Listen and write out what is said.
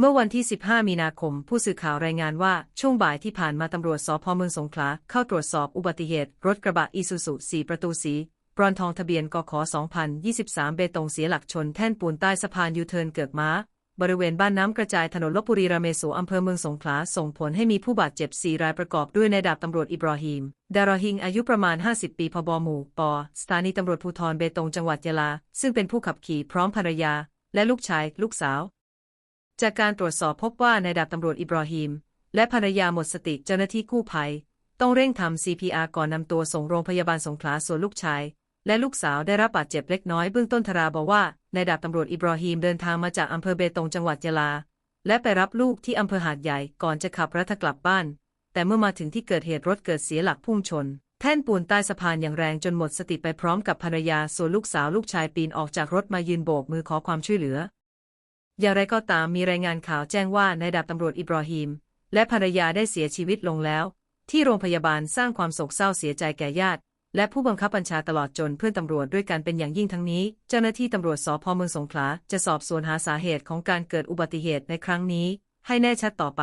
เมื่อวันที่ 15 มีนาคม ผู้สื่อข่าวรายงานว่า ช่วงบ่ายที่ผ่านมาตำรวจสพเมืองสงขลาเข้าตรวจสอบอุบัติเหตุ รถกระบะอีซูซุสีประตูสีบรอนทองทะเบียนกข2023 เบตงเสียหลักชนแท่นปูนใต้สะพานยูเทิร์นเกิกม้า บริเวณบ้านน้ำกระจายถนนลบบุรีระเมโสอำเภอเมืองสงขลาส่งผลให้มีผู้บาดเจ็บ 4 รายประกอบด้วยนายดาบตำรวจอิบราฮิมดารอฮิงอายุประมาณ 50 ปีพบหมู่ปสถานีตำรวจภูธรเบตงจังหวัดยะลา ซึ่งเป็นผู้ขับขี่พร้อมภรรยา และลูกชาย ลูกสาว จากการตรวจสอบพบว่านายดาบตำรวจอิบราฮิมและภรรยาหมดสติเจ้าหน้าที่กู้ภัย ต้องเร่งทำ CPR ก่อนนำตัวส่งโรงพยาบาลสงขลาส่วนลูกชาย และลูกสาวได้รับบาดเจ็บเล็กน้อยเบื้องต้นธราบอกว่านายดาบตำรวจอิบราฮิมเดินทางมาจากอำเภอเบตงจังหวัดยะลา และไปรับลูกที่อำเภอหาดใหญ่ก่อนจะขับรถกลับบ้าน แต่เมื่อมาถึงที่เกิดเหตุรถเกิดเสียหลักพุ่งชน แท่นปูนใต้สะพานอย่างแรงจนหมดสติไปพร้อมกับภรรยาส่วนลูกสาวลูกชายปีนออกจากรถมายืนโบกมือขอความช่วยเหลือ อย่างไรก็ตามมีรายงานข่าวแจ้งว่านายดาบตำรวจอิบราฮิมและภรรยาได้เสียชีวิตลงแล้ว ที่โรงพยาบาลสร้างความโศกเศร้าเสียใจแก่ญาติ และผู้บังคับบัญชาตลอดจนเพื่อนตำรวจด้วยกันเป็นอย่างยิ่งทั้งนี้ เจ้าหน้าที่ตำรวจสพเมืองสงขลาจะสอบสวนหาสาเหตุของการเกิดอุบัติเหตุในครั้งนี้ ให้แน่ชัดต่อไป